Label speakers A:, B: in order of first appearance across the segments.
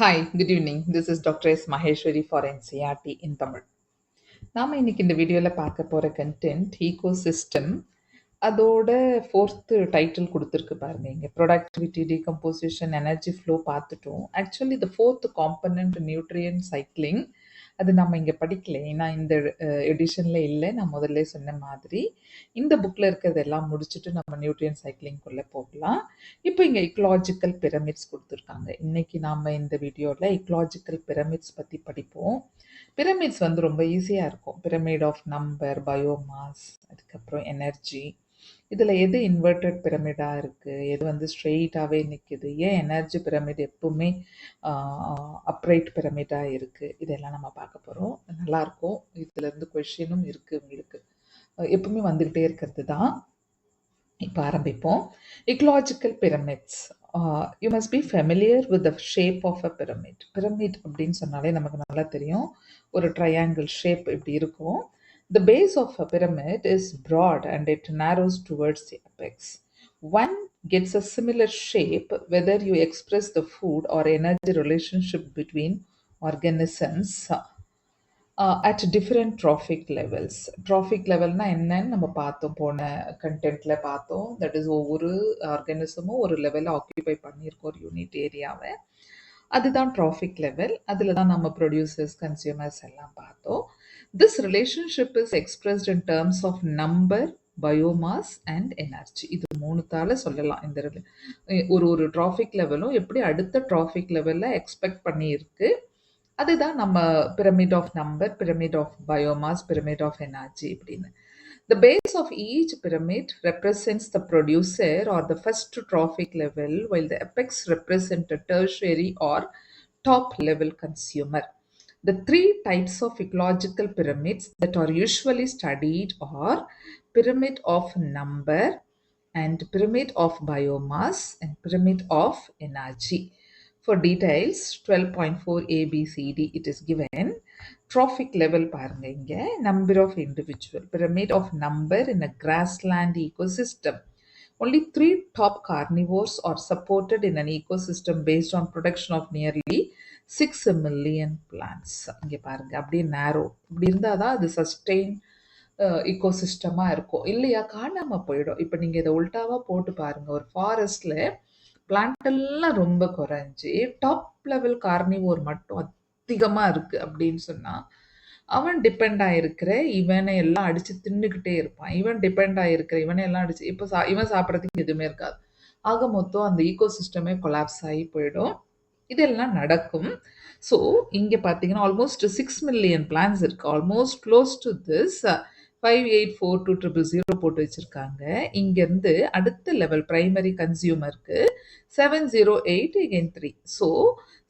A: Hi good evening this is doctor S Maheswari for NCERT in Tamil நாம் இன்னைக்கு இந்த வீடியோவில் பார்க்க போகிற கண்டென்ட் ஈகோ சிஸ்டம் அதோட ஃபோர்த்து டைட்டில் கொடுத்துருக்கு பாருங்க. இங்கே ப்ரொடக்டிவிட்டி டீகம்போசிஷன் எனர்ஜி ஃப்ளோ பார்த்துட்டோம். ஆக்சுவலி இந்த ஃபோர்த் காம்பனண்ட் நியூட்ரியன் சைக்கிளிங் அது நம்ம இங்கே படிக்கல. ஏன்னா இந்த எடிஷனில் இல்லை. நான் முதல்ல சொன்ன மாதிரி இந்த புக்கில் இருக்கிறதெல்லாம் முடிச்சுட்டு நம்ம நியூட்ரியன் சைக்கிளிங்குள்ளே போகலாம். இப்போ இங்கே இக்கலாஜிக்கல் பிரமிட்ஸ் கொடுத்துருக்காங்க. இன்னைக்கு நாம் இந்த வீடியோவில் இக்கலாஜிக்கல் பிரமிட்ஸ் பற்றி படிப்போம். பிரமிட்ஸ் வந்து ரொம்ப ஈஸியாக இருக்கும். பிரமிட் ஆஃப் நம்பர் பயோமாஸ் அதுக்கப்புறம் எனர்ஜி இதில் எது இன்வெர்டட் பிரமிடாக இருக்குது எது வந்து ஸ்ட்ரெயிட்டாகவே நிற்கிது ஏன் எனர்ஜி பிரமிட் எப்பவுமே அப்ரைட் பிரமிடாக இருக்குது இதெல்லாம் நம்ம பார்க்க போகிறோம் நல்லாயிருக்கும் இதுலேருந்து கொஷினும் இருக்குது உங்களுக்கு. எப்பவுமே வந்துக்கிட்டே இருக்கிறது தான் இப்போ ஆரம்பிப்போம். Ecological pyramids you must be familiar with the shape of a pyramid pyramid அப்படின்னு சொன்னாலே நமக்கு நல்லா தெரியும். ஒரு ட்ரையாங்கிள் ஷேப் இப்படி இருக்கும்? The base of a pyramid is broad and it narrows towards the apex. One gets a similar shape whether you express the food or energy relationship between organisms uh, at different trophic levels. Trophic levelனா என்னன்னு நம்ம பார்த்தோம் போன கண்டென்ட்ல பார்த்தோம் that is ஒவ்வொரு ஆர்கானிசமும் ஒரு லெவலில் ஆக்கியூபை பண்ணியிருக்கோம் ஒரு யூனிட் ஏரியாவை அதுதான் ட்ராஃபிக் லெவல் அதில் தான் நம்ம ப்ரொடியூசர்ஸ் கன்சியூமர்ஸ் எல்லாம் பார்த்தோம் this relationship is expressed in terms of number biomass and energy இது மூணுத்தால சொல்லலாம் இந்த ஒரு ஒரு ட்ராஃபிக் லெவலும் எப்படி அடுத்த ட்ராஃபிக் லெவலில் எக்ஸ்பெக்ட் பண்ணியிருக்கு. அதுதான் நம்ம pyramid of number pyramid of biomass pyramid of energy இப்படின்னு. The base of each pyramid represents the producer or the first trophic level while the apex represent tertiary or top level consumer. The three types of ecological pyramids that are usually studied are pyramid of number and pyramid of biomass and pyramid of energy. For details, 12.4 ABCD it is given. Trophic level பாருங்க இங்க number of individual pyramid of number in a grassland ecosystem. Only three top carnivores are supported in an ecosystem based on production of nearly six million plants இங்கே பாருங்கள் அப்படியே நேரோ இப்படி இருந்தால் தான் அது சஸ்டெயின் இக்கோசிஸ்டமாக இருக்கும். இல்லையா? காணாமல் போயிடும். இப்போ நீங்கள் இதை உல்ட்டாவாக போட்டு பாருங்கள் ஒரு ஃபாரஸ்டில் பிளான்ட் எல்லாம் ரொம்ப குறைஞ்சி டாப் லெவல் கார்னிவோர் மட்டும் அதிகமாக இருக்குது அப்படின்னு சொன்னால் அவன் டிபெண்ட் ஆகிருக்கிற இவனை எல்லாம் அடித்து தின்னுக்கிட்டே இருப்பான். இவன் டிபெண்ட் ஆகிருக்கிற இவனை எல்லாம் அடித்து இப்போ சா இவன் சாப்பிட்றதுக்கு எதுவுமே இருக்காது. ஆக மொத்தம் அந்த ஈகோசிஸ்டமே கொலாப்ஸ் ஆகி போயிடும். இதெல்லாம் நடக்கும். ஸோ இங்கே பார்த்தீங்கன்னா ஆல்மோஸ்ட் சிக்ஸ் மில்லியன் பிளான்ஸ் இருக்குது almost close to this five eight four two triple zero போட்டு வச்சுருக்காங்க. இங்கேருந்து அடுத்த level primary கன்சியூமருக்கு seven zero eight again three so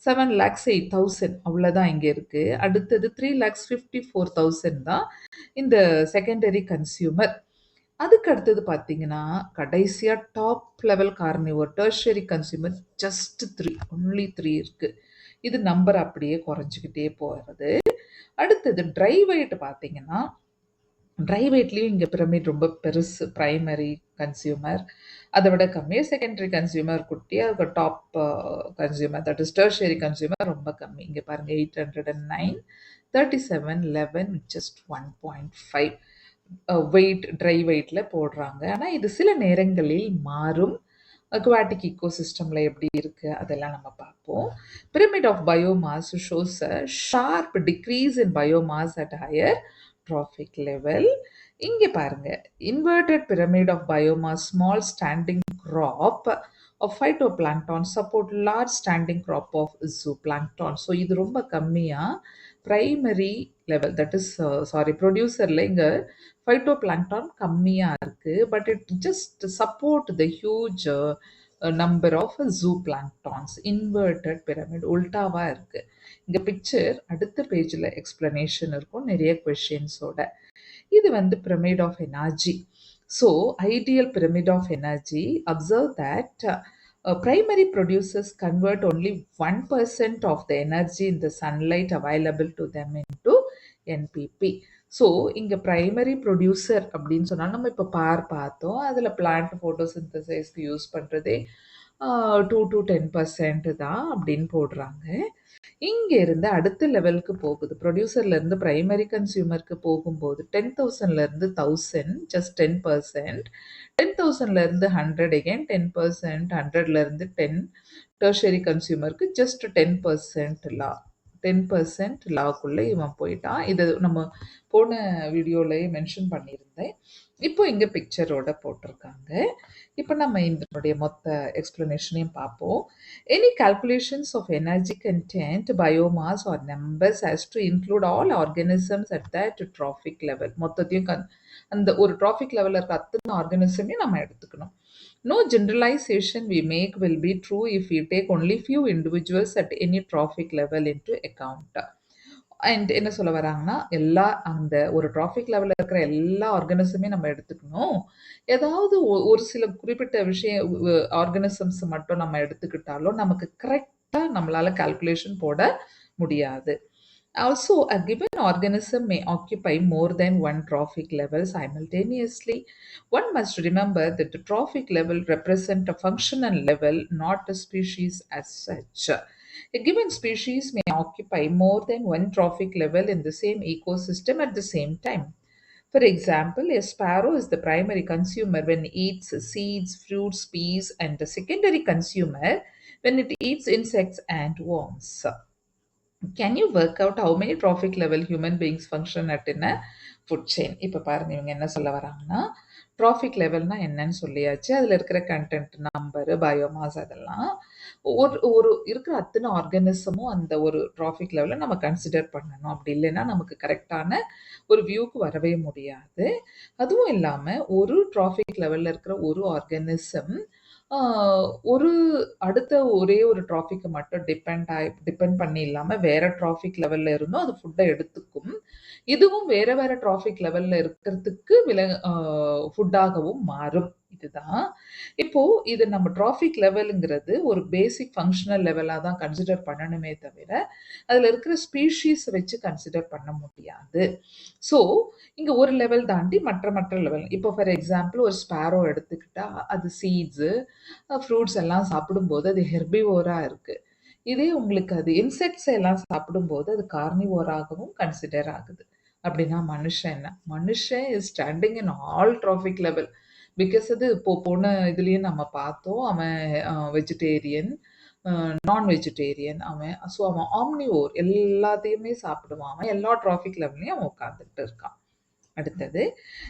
A: seven lakhs eight thousand அவ்வளோதான் இங்கே இருக்குது அடுத்தது three lakhs fifty four thousand தான் இந்த செகண்டரி கன்சியூமர் அதுக்கு அடுத்தது பார்த்தீங்கன்னா கடைசியாக top level carnivore tertiary consumer just three only three இருக்குது இது நம்பர் அப்படியே குறைஞ்சிக்கிட்டே போகிறது அடுத்தது ட்ரை வெயிட் பார்த்தீங்கன்னா ட்ரை வெயிட்லேயும் இங்கே பிரமிட் ரொம்ப பெருசு ப்ரைமரி கன்சியூமர் அதை விட கம்மியாக செகண்டரி கன்சியூமர் குட்டி அதுக்கு top consumer that is tertiary consumer ரொம்ப கம்மி. இங்கே பாருங்கள் eight hundred and nine thirty seven eleven just one point five weight dry வெயிட்டில் போடுறாங்க. ஆனால் இது சில நேரங்களில் மாறும். அக்வாட்டிக் ஈகோசிஸ்டமில் எப்படி இருக்குது அதெல்லாம் நம்ம பார்ப்போம். Pyramid of biomass shows a sharp decrease in biomass at higher trophic level இங்கே பாருங்க. Of biomass small standing crop of phytoplankton support large standing crop of zooplankton so இது ரொம்ப கம்மியாக primary level that is sorry ப்ரொடியூசரில் இங்கே phytoplankton கம்மியாக இருக்குது but it just support the huge number of zooplanktons inverted pyramid உல்டாவாக இருக்குது இங்கே picture அடுத்த பேஜில் எக்ஸ்பிளனேஷன் இருக்கும் நிறைய கொஷின்ஸோட இது வந்து pyramid of energy so ideal pyramid of energy observe that primary producers convert only 1% of the energy in the sunlight available to them into NPP so இங்கே ப்ரைமரி ப்ரொடியூசர் அப்படின்னு சொன்னால் நம்ம இப்போ பார் பார்த்தோம். அதில் பிளான்ட் ஃபோட்டோசிந்தசைஸ்க்கு யூஸ் பண்ணுறதே டூ டு டென் பர்சன்ட் தான் அப்படின்னு போடுறாங்க. இங்க இருந்து அடுத்த லெவலுக்கு போகுது. ப்ரொடியூசர்ல இருந்து பிரைமரி கன்சியூமருக்கு போகும்போது டென் தௌசண்ட்ல இருந்து thousand just ten percent ten தௌசண்ட்ல இருந்து ஹண்ட்ரட் again டென் பர்சன்ட் ஹண்ட்ரட்ல இருந்து ten tertiary கன்சியூமருக்கு just ten percent law. Ten percent லாக்குள்ளே இவன் போயிட்டான். இது நம்ம போன வீடியோலையே மென்ஷன் பண்ணியிருந்தேன். இப்போ இங்கே பிக்சரோட போட்டிருக்காங்க. இப்போ நம்ம இதனுடைய மொத்த எக்ஸ்பிளனேஷனையும் பார்ப்போம். Any calculations of energy content biomass or numbers has to include all organisms at that trophic level மொத்தத்தையும் கன் அந்த ஒரு ட்ராஃபிக் லெவலில் இருக்க அத்தனை ஆர்கனிசமே நம்ம எடுத்துக்கணும். No generalization we make will be true if we take only few individuals at any traffic level into account. And என்ன சொல்ல வராங்கன்னா எல்லா அந்த ஒரு ட்ராஃபிக் லெவலில் இருக்கிற எல்லா ஆர்கனிசமே நம்ம எடுத்துக்கணும். ஏதாவது ஒரு சில குறிப்பிட்ட விஷய ஆர்கனிசம்ஸ் மட்டும் நம்ம எடுத்துக்கிட்டாலும் நமக்கு கரெக்டாக நம்மளால கால்குலேஷன் போட முடியாது. Also, a given organism may occupy more than one trophic level simultaneously. One must remember that the trophic level represent a functional level, not a species as such. A given species may occupy more than one trophic level in the same ecosystem at the same time. For example, a sparrow is the primary consumer when it eats seeds, fruits, peas, and the secondary consumer when it eats insects and worms. Can you work out how many trophic level human beings function at in food chain இப்போ பாருங்க இவங்க என்ன சொல்ல வராங்கன்னா traffic லெவல்னா என்னன்னு சொல்லியாச்சு. அதில் இருக்கிற கண்டென்ட் நம்பரு பயோமாஸ் அதெல்லாம். ஒரு ஒரு இருக்கிற அத்தனை ஆர்கனிசமும் அந்த ஒரு ட்ராஃபிக் லெவலில் நம்ம கன்சிடர் பண்ணணும். அப்படி இல்லைன்னா நமக்கு கரெக்டான ஒரு வியூக்கு வரவே முடியாது. அதுவும் இல்லாமல் ஒரு ட்ராஃபிக் லெவலில் இருக்கிற ஒரு ஆர்கனிசம் ஒரு அடுத்த ஒரே ஒரு ட்ராஃபிக்கை மட்டும் டிபெண்ட் ஆகி டிபெண்ட் பண்ணி இல்லாமல் வேற ட்ராஃபிக் லெவலில் இருந்தும் அது ஃபுட்டை எடுத்துக்கும். இதுவும் வேற வேற ட்ராஃபிக் லெவலில் இருக்கிறதுக்கு வில ஃபுட்டாகவும் மாறும். இதுதான். இப்போ இது நம்ம ட்ராஃபிக் லெவலுங்கிறது ஒரு பேசிக் ஃபங்க்ஷனல் லெவலாக தான் கன்சிடர் பண்ணணுமே தவிர அதில் இருக்கிற ஸ்பீஷீஸ் வச்சு கன்சிடர் பண்ண முடியாது. ஸோ இங்கே ஒரு லெவல் தாண்டி மற்ற மற்ற லெவல் இப்போ ஃபார் எக்ஸாம்பிள் ஒரு ஸ்பேரோ எடுத்துக்கிட்டா அது சீட்ஸு ஃப்ரூட்ஸ் எல்லாம் சாப்பிடும்போது அது ஹெர்பிவோராக இருக்குது இதே உங்களுக்கு அது இன்செக்ட்ஸ் எல்லாம் சாப்பிடும்போது அது கார்னிவோராகவும் கன்சிடர் ஆகுது. அப்படின்னா மனுஷன் என்ன? மனுஷன் is standing in all trophic level because அது இப்போ போன இதுலேயும் நம்ம பார்த்தோம் அவன் வெஜிடேரியன் நான் வெஜிடேரியன் அவன் ஸோ அவன் ஆம்னிவோர் எல்லாத்தையுமே சாப்பிடுவான் அவன் எல்லா டிராஃபிக் லெவல்லையும் அவன் உட்காந்துக்கிட்டு இருக்கான் அடுத்தது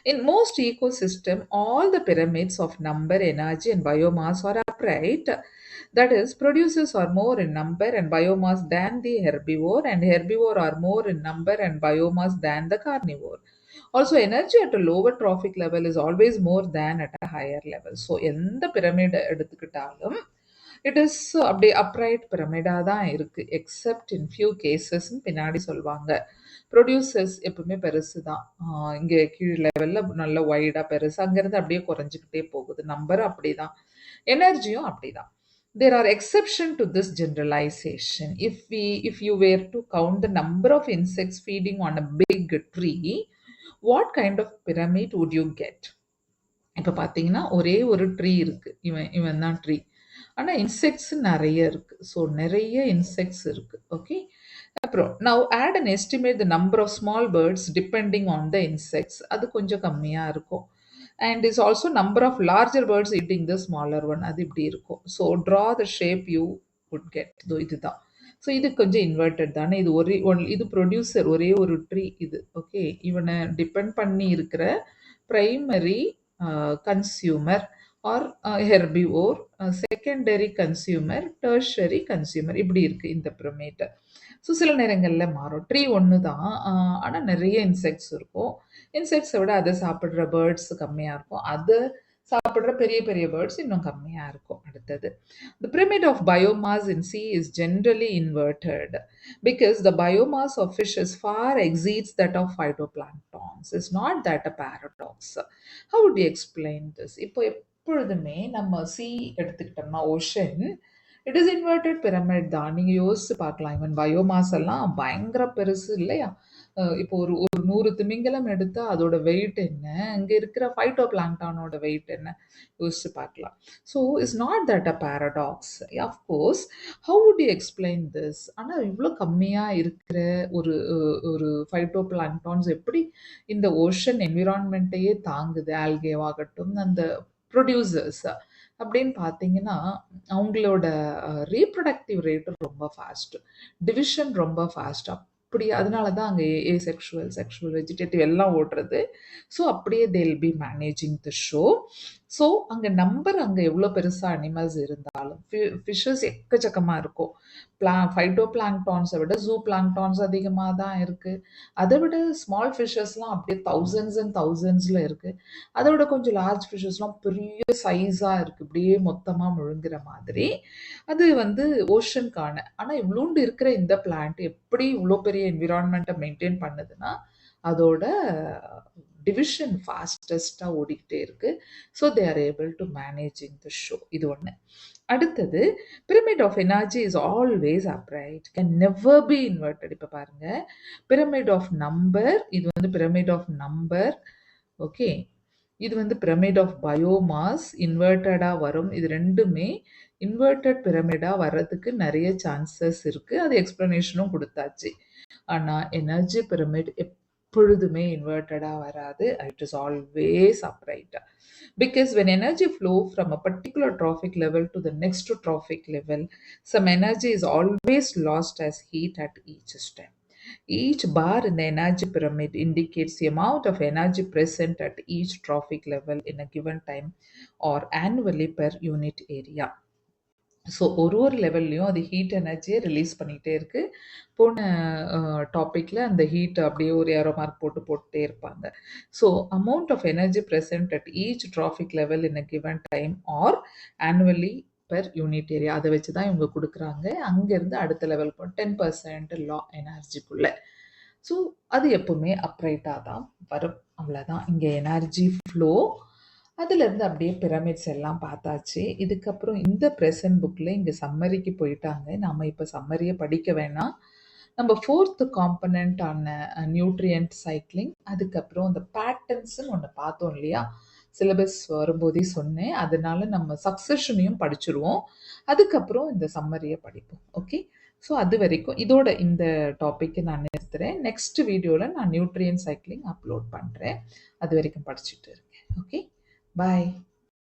A: in most ecosystem all the pyramids of number energy and biomass are upright that is producers are more in number and biomass than the herbivore and herbivore are more in number and biomass than the carnivore also energy at a lower trophic level is always more than at a higher level so எந்த பிரமிடை எடுத்துக்கிட்டாலும் it is அப்படியே upright பிரமிடாக தான் இருக்குது accept in few கேசஸ்ன்னு பின்னாடி சொல்லுவாங்க producers எப்பவுமே பெருசு தான் இங்கே கீழ் லெவலில் நல்ல ஒய்டாக பெருசு அங்கேருந்து அப்படியே குறைஞ்சிக்கிட்டே போகுது நம்பரும் அப்படி தான் எனர்ஜியும் அப்படி தான் there are exception to this generalization if we if you were to count the number of insects feeding on a big tree what kind of pyramid would you get இப்போ பார்த்தீங்கன்னா ஒரே ஒரு ட்ரீ இருக்குது இவன் இவன் தான் ட்ரீ ஆனால் insects நிறைய இருக்குது ஸோ நிறைய இன்செக்ட்ஸ் இருக்குது ஓகே அப்புறம் now add and estimate the number of small birds depending on the insects அது கொஞ்சம் கம்மியாக இருக்கும். And is also number of larger birds eating the smaller one அது இப்படி இருக்கும். So draw the shape you could get இதோ இதுதான். So இது கொஞ்சம் இன்வெர்டட் தானே? இது ஒரே ஒன் இது ப்ரொடியூசர் ஒரே ஒரு ட்ரீ இது. ஓகே இவனை டிபெண்ட் பண்ணி இருக்கிற primary consumer or herbivore secondary consumer tertiary consumer இப்படி இருக்குது இந்த பிரமேட்டை ஸோ சில நேரங்களில் மாறும். ட்ரீ ஒன்று தான். ஆனால் நிறைய இன்செக்ட்ஸ் இருக்கும். இன்செக்ட்ஸை விட அதை சாப்பிட்ற பேர்ட்ஸ் கம்மியாக இருக்கும். அது சாப்பிட்ற பெரிய பெரிய பேர்ட்ஸ் இன்னும் கம்மியாக இருக்கும். அடுத்தது the pyramid of biomass in sea is generally inverted because the biomass of fishes far exceeds that of phytoplanktons is not that a paradox how to explain this இப்போ எப்பொழுதுமே நம்ம சி எடுத்துக்கிட்டோம்னா ocean it is inverted pyramid தான். நீங்கள் யோசிச்சு பார்க்கலாம். Even biomass எல்லாம் பயங்கர பெருசு இல்லையா? இப்போ ஒரு ஒரு நூறு திமிங்கலம் எடுத்தா அதோட வெயிட் என்ன? அங்க இருக்கிற ஃபைட்டோ பிளாங்டானோட வெயிட் என்ன? யோசிச்சு பார்க்கலாம். So is not that a paradox of course how would you explain this ஆனால் இவ்வளோ கம்மியாக இருக்கிற ஒரு ஒரு ஃபைட்டோ பிளாங்டான்ஸ் எப்படி இந்த ஓஷன் என்விரான்மெண்ட்டையே தாங்குது? ஆல்கேவாகட்டும் அந்த ப்ரொடியூசர்ஸ் அப்படின்னு பார்த்தீங்கன்னா அவங்களோட ரீப்ரொடக்டிவ் ரேட் ரொம்ப ஃபாஸ்ட்டு டிவிஷன் ரொம்ப ஃபாஸ்ட்டாக அப்படி அதனால தான் அங்கே ஏ செக்ஷுவல் செக்ஷுவல் வெஜிடேட்டிவ் எல்லாம் ஓடுறது. ஸோ அப்படியே they'll be managing the show so அங்கே நம்பர் அங்கே எவ்வளோ பெருசாக அனிமல்ஸ் இருந்தாலும் ஃபிஷ்ஷஸ் எக்கச்சக்கமாக இருக்கும் பிளா ஃபைட்டோ பிளாங்டான்ஸை விட ஜூ பிளாங்டான்ஸ் அதிகமாக தான் இருக்குது அதை விட ஸ்மால் ஃபிஷ்ஷஸ்லாம் அப்படியே தௌசண்ட்ஸ் அண்ட் தௌசண்ட்ஸில் இருக்குது அதை விட கொஞ்சம் லார்ஜ் ஃபிஷ்ஷஸ்லாம் பெரிய சைஸாக இருக்குது இப்படியே மொத்தமாக முழுங்குற மாதிரி அது வந்து ஓஷனுக்கான ஆனால் இவ்வளோண்டு இருக்கிற இந்த பிளான்ட் எப்படி இவ்வளோ பெரிய என்விரான்மெண்ட்டை மெயின்டைன் பண்ணுதுன்னா அதோட டிவிஷன் ஃபாஸ்டஸ்ட்டாக ஓடிக்கிட்டே இருக்கு. So they are able to managing the show இது ஒன்று அடுத்தது pyramid of energy is always upright can never be inverted இப்போ பாருங்க. பிரமிட் ஆஃப் நம்பர் இது வந்து பிரமிட் ஆஃப் நம்பர் ஓகே இது வந்து பிரமிட் ஆஃப் பயோமாஸ் இன்வெர்ட்டடாக வரும். இது ரெண்டுமே இன்வெர்ட்டட் பிரமிடாக வர்றதுக்கு நிறைய சான்சஸ் இருக்குது அது எக்ஸ்ப்ளனேஷனும் கொடுத்தாச்சு. ஆனால் எனர்ஜி பிரமிட் எப் எப்பொழுதுமே இன்வெர்ட்டடாக வராது it is always upright because when energy flow from a particular trophic level to the next trophic level some energy is always lost as heat at each step each bar in the energy pyramid indicates the amount of energy present at each trophic level in a given time or annually per unit area so ஒரு ஒரு லெவல்லையும் அது heat எனர்ஜியை release பண்ணிகிட்டே இருக்குது போன டாப்பிக்கில் அந்த ஹீட் அப்படியே ஒரு ஏரோ மார்க் போட்டு போட்டுட்டே இருப்பாங்க. So amount of energy present at each trophic level in a given time or annually per unit area அதை வச்சு தான் இவங்க கொடுக்குறாங்க. அங்கேருந்து அடுத்த லெவல் போ டென் பர்சன்ட் லா எனர்ஜிக்குள்ளே ஸோ அது எப்பவுமே அப்ரைட்டாக தான் வரும். அவ்வளோதான் இங்கே எனர்ஜி ஃப்ளோ அதுலேருந்து அப்படியே பிரமிட்ஸ் எல்லாம் பார்த்தாச்சு. இதுக்கப்புறம் இந்த ப்ரெசன்ட் புக்கில் இங்கே சம்மரிக்கு போயிட்டாங்க. நம்ம இப்போ சம்மரியை படிக்க வேணாம். நம்ம ஃபோர்த்து காம்பனண்ட் ஆன நியூட்ரியன்ட் சைக்கிளிங் அதுக்கப்புறம் இந்த பேட்டர்ன்ஸுன்னு ஒன்று பார்த்தோம் இல்லையா? சிலபஸ் வரும்போதே சொன்னேன். அதனால நம்ம சக்சஷனையும் படிச்சிருவோம். அதுக்கப்புறம் இந்த சம்மரியை படிப்போம். ஓகே ஸோ அது வரைக்கும் இதோட இந்த டாப்பிக்கை நான் நிறுத்துறேன். நெக்ஸ்ட் வீடியோவில் நான் நியூட்ரியன் சைக்கிளிங் அப்லோட் பண்ணுறேன் அது வரைக்கும் படிச்சுட்டு இருக்கேன். Okay Bye.